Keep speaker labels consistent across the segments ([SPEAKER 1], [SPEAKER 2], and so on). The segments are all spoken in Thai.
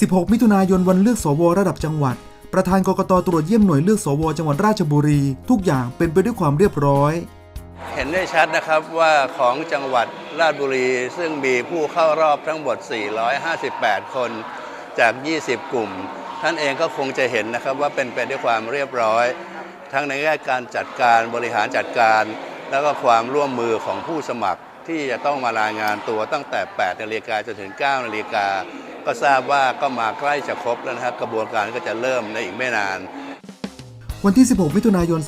[SPEAKER 1] 16 มิถุนายนวันเลือกสวระดับจังหวัด ประธานกกตตรวจเยี่ยมหน่วยเลือกสวจังหวัดราชบุรี ทุกอย่างเป็นไปด้วยความเรียบร้อย
[SPEAKER 2] เห็นได้ชัดนะครับว่าของจังหวัดราชบุรี ซึ่งมีผู้เข้ารอบทั้งหมด 458 คนจาก 20 กลุ่ม ท่านเองก็คงจะเห็นนะครับว่าเป็นไปด้วยความเรียบร้อย ทั้งในแง่การจัดการบริหารจัดการ แล้วก็ความร่วมมือของผู้สมัครที่จะต้องมารายงานตัวตั้งแต่ 8 นาฬิกาจนถึง 9 นาฬิกา ก็ทราบว่าก็มาใกล้จะครบแล้วนะครับกระบวนการก็จะเริ่มในอีกไม่นาน
[SPEAKER 1] วันที่ 16 มิถุนายน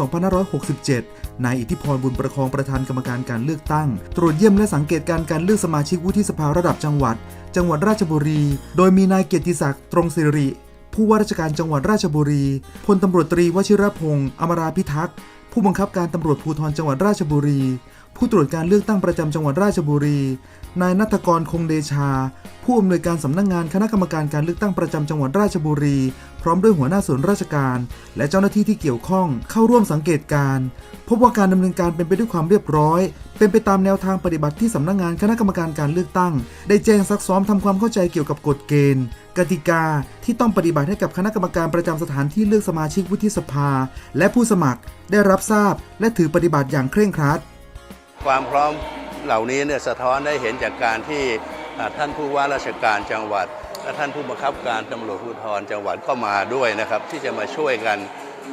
[SPEAKER 1] 2567 นายอิทธิพรบุญประคองประธานกรรมการการเลือกตั้ง ตรวจเยี่ยมและสังเกตการการเลือกสมาชิกวุฒิสภาระดับจังหวัด จังหวัดราชบุรี โดยมีนายเกียรติศักดิ์ตรงสิริผู้ว่าราชการจังหวัดราชบุรี พลตำรวจตรีวชิรพงศ์อมราพิทักษ์ ผู้บังคับการตำรวจภูธรจังหวัดราชบุรี ผู้ตรวจการเลือกตั้งประจำจังหวัดราชบุรี นายนัทกรคงเดชา ผู้อำนวยการสำนักงานคณะกรรมการการเลือกตั้งประจำจังหวัดราชบุรี พร้อมด้วยหัวหน้าส่วนราชการ และเจ้าหน้าที่ที่เกี่ยวข้องเข้าร่วมสังเกตการ พบว่าการดำเนินการเป็นไปด้วยความเรียบร้อย เป็นไปตามแนวทางปฏิบัติที่สำนักงานคณะกรรมการการเลือกตั้ง ได้แจ้งซักซ้อมทำความเข้าใจเกี่ยวกับกฎเกณฑ์ กติกาที่ต้องปฏิบัติให้กับคณะกรรมการประจำสถานที่เลือกสมาชิกวุฒิสภา และผู้สมัครได้รับทราบ และถือปฏิบัติอย่างเคร่งครัด
[SPEAKER 2] ความพร้อมเหล่านี้เนี่ยสะท้อนได้เห็นจากการที่ ท่านผู้ว่าราชการจังหวัดและท่านผู้บังคับการตำรวจภูธรจังหวัดก็มาด้วยนะครับ ที่จะมาช่วยกัน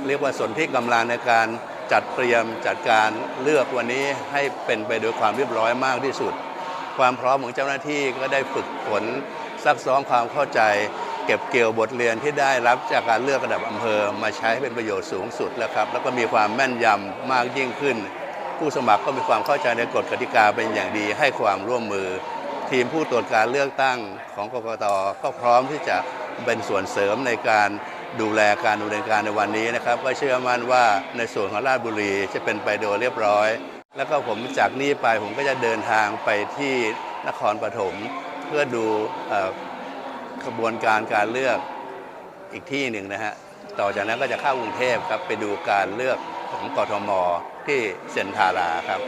[SPEAKER 2] เรียกว่าสนที่กำลังในการจัดเตรียมจัดการเลือกวันนี้ให้เป็นไปด้วยความเรียบร้อยมากที่สุด ความพร้อมของเจ้าหน้าที่ก็ได้ฝึกฝนซักซ้อมความเข้าใจ เก็บเกี่ยวบทเรียนที่ได้รับจากการเลือกระดับอำเภอ มาใช้ให้เป็นประโยชน์สูงสุดแล้วครับ แล้วก็มีความแม่นยำมากยิ่งขึ้น ผู้สมัครก็มีความเข้าใจในกฎกติกาเป็นอย่างดีให้ความร่วมมือ ทีมผู้ตรวจการเลือกตั้งของกกตก็พร้อมที่จะเป็นส่วนเสริมในการดูแลการดำเนินการในวันนี้นะครับก็เชื่อมั่นว่าในส่วนของราชบุรีจะเป็นไปโดยเรียบร้อย แล้วก็ผมจากนี้ไปผมก็จะเดินทางไปที่นครปฐมเพื่อดูขบวนการการเลือกอีกที่หนึ่งนะฮะต่อจากนั้นก็จะเข้ากรุงเทพครับไปดูการเลือกของกทมที่เซนทาราครับ